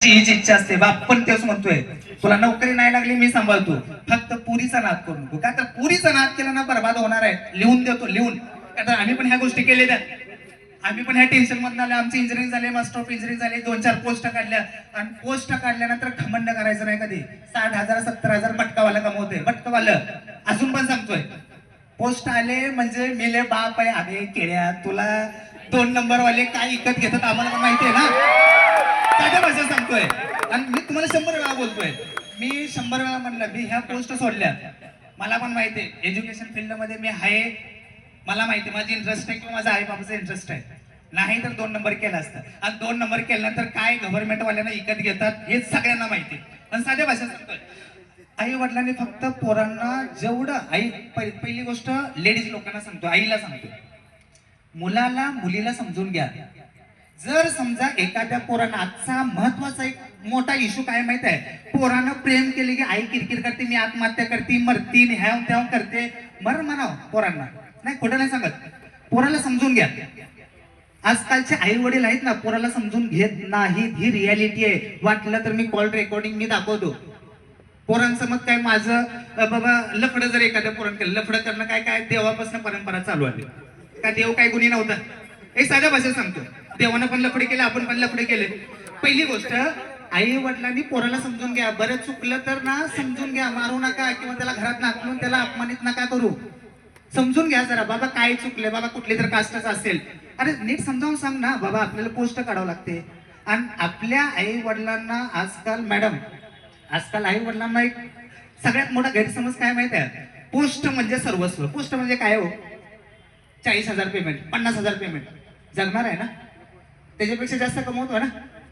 हीच इच्छा असते. बाप पण तेच म्हणतोय. तुला नोकरी नाही लागली मी सांभाळतो. फक्त पुरीचा नाद करू नको का तर पुरीचा नाद केला ना बरबाद होणार आहे. लिहून देतो लिहून. का तर आम्ही पण ह्या गोष्टी केलेल्या आम्ही पण ह्या टेन्शन मधून आले. आमची इंजिनिअरिंग झाले मास्टर ऑफ इंजिनिअरिंग झाले. दोन चार पोस्ट काढल्या. आणि पोस्ट काढल्यानंतर खमंड करायचं नाही कधी. साठ हजार सत्तर हजार भटकावाला कमवते भटकावालं. अजून पण सांगतोय. पोस्ट आले म्हणजे मेले बाप आहे. अरे केळ्या तुला दोन नंबर वाले काय विकत घेतात आम्हाला माहिती आहे ना? साध्या भाषेत सांगतोय? आणि मी तुम्हाला शंभर वेळा बोलतोय. मी शंभर वेळा म्हणलं मी ह्या पोस्ट सोडल्या मला पण माहिती आहे एज्युकेशन फील्डमध्ये मी आहे. मला माहिती आहे, माझी इंटरेस्ट आहे किंवा माझा आई बाबाचा इंटरेस्ट आहे. नाही तर दोन नंबर केला असतं. आणि दोन नंबर केल्यानंतर काय गव्हर्नमेंटवाल्यांना इकत विकत घेतात हेच सगळ्यांना माहिती आहे. साध्या भाषेत सांगतोय. आई वडिलांनी फक्त पोरांना जेवढं आई पहि- पहिली गोष्ट लेडीज लोकांना सांगतो आईला सांगतो मुलाला मुलीला समजून घ्या. जर समजा एखाद्या पोरानं आजचा महत्त्वाचा एक मोठा इश्यू काय माहीत आहे? पोरानं प्रेम केले की आई किरकिर करते मी आत्महत्या करते मरती ह्याव त्याव करते. मर म्हणाव पोरांना. नाही खोटं नाही सांगत. पोराला समजून घ्या. आजकालचे आई वडील आहेत ना पोराला समजून घेत नाहीत. ही रियालिटी आहे. वाटलं तर मी कॉल रेकॉर्डिंग मी दाखवतो. पोरांचं मग काय? माझं बाबा लफडं जर एखाद्या पोरानं केलं लफडं करणं काय? काय? देवापासून परंपरा चालू आली. का देव काय गुन्हे नव्हता? एक साध्या भाषेत सांगतो. देवानं पण लफडे केले आपण पण लफडे केले. पहिली गोष्ट आई वडिलांनी पोराला समजून घ्या. बरं चुकलं तर ना समजून घ्या. मारू नका किंवा त्याला घरात नाकलून त्याला अपमानित नका करू. समजून घ्या जरा बाबा काय चुकले बाबा कुठली तर कास्टच असेल. अरे नीट समजावून सांग ना बाबा आपल्याला पोस्ट काढावं लागते. आणि आपल्या आई वडिलांना आजकाल मॅडम आजकाल आई वडिलांना एक सगळ्यात मोठा गैरसमज काय माहीत आहे? पोस्ट म्हणजे सर्वस्व. पोस्ट म्हणजे काय हो? चाळीस हजार पेमेंट पन्नास हजार पेमेंट जगणार आहे ना? त्याच्यापेक्षा जास्त कमवतो ना.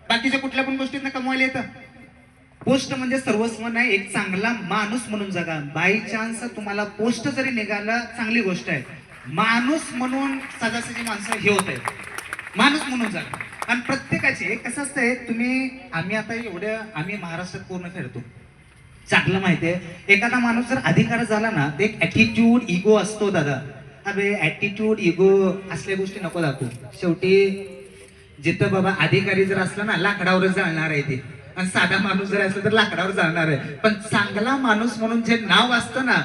बाकीच्या कुठल्या पण गोष्टींना कमवायला येतं. पोस्ट म्हणजे सर्वस्व नाही एक चांगला माणूस म्हणून जगा. बाय चान्स तुम्हाला पोस्ट जरी निघाला चांगली गोष्ट आहे. माणूस म्हणून सदासाची माणसं हे होत आहे माणूस म्हणून जगा. आणि प्रत्येकाचे कसं असतंय तुम्ही आम्ही आता एवढ्या आम्ही महाराष्ट्रात पूर्ण फिरतो चांगलं माहितीये एखादा माणूस जर अधिकार झाला ना ते एक ऍटिट्यूड इगो असतो दादा. अरे ऍटिट्यूड इगो असल्या गोष्टी नको दाखवू. शेवटी जिथं बाबा अधिकारी जर असला ना लाकडावरच जाणार आहे ते. आणि साधा माणूस जर असला तर लाकडावर जाणार आहे. पण चांगला माणूस म्हणून जे नाव असतं ना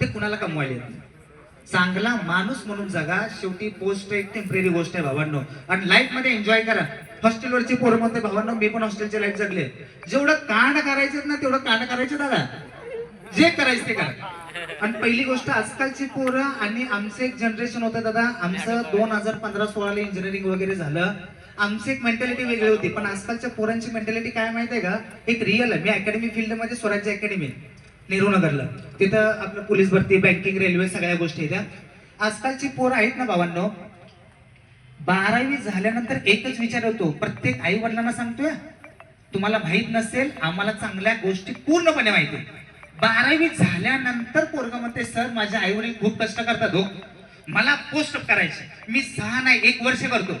ते कुणाला कमवायला येत नाही. चांगला माणूस म्हणून जगा शेवटी पोस्ट एक टेंपररी गोष्ट आहे भावांनो. आणि लाईफमध्ये एन्जॉय करा. हॉस्टेलवरची पोरं म्हणते भावांनो मी पण हॉस्टेलचे लाईफ जगले. जेवढं कांड करायचे ना तेवढं कांड करायचे दादा. जे करायचं ते करा. आणि पहिली गोष्ट आजकालची पोरं आणि आमचं एक जनरेशन होतं दादा. आमचं दोन हजार पंधरा सोळाला इंजिनिअरिंग वगैरे झालं. आमची एक मेंटॅलिटी वेगळी होती. पण आजकालच्या पोरांची मेंटॅलिटी काय माहिती आहे का? एक रिअल आहे. मी अकॅडमी फील्डमध्ये स्वराज्य अकॅडमी नेहरू नगरला. तिथं आपलं पोलीस भरती बँकिंग रेल्वे सगळ्या गोष्टी आहेत आजकालची पोरं आहेत ना भावांनो बारावी झाल्यानंतर एकच विचार होतो. प्रत्येक आई वडिलांना सांगतोय तुम्हाला माहीत नसेल आम्हाला चांगल्या गोष्टी पूर्णपणे माहिती आहे. बारावी झाल्यानंतर पोरग म्हणते सर माझे आई वडील खूप कष्ट करतात हो. मला पोस्ट करायचे मी सहा नाही एक वर्ष करतो.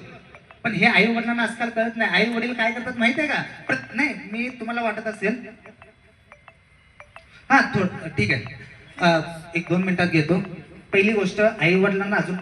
पण हे आई वडिलांना आजकाल कळत नाही. आई वडील काय करतात माहिती आहे का? प्रत- नाही मी तुम्हाला वाटत असेल. हा थोड ठीक आहे. एक दोन मिनिटात घेतो. पहिली गोष्ट आई वडिलांना अजून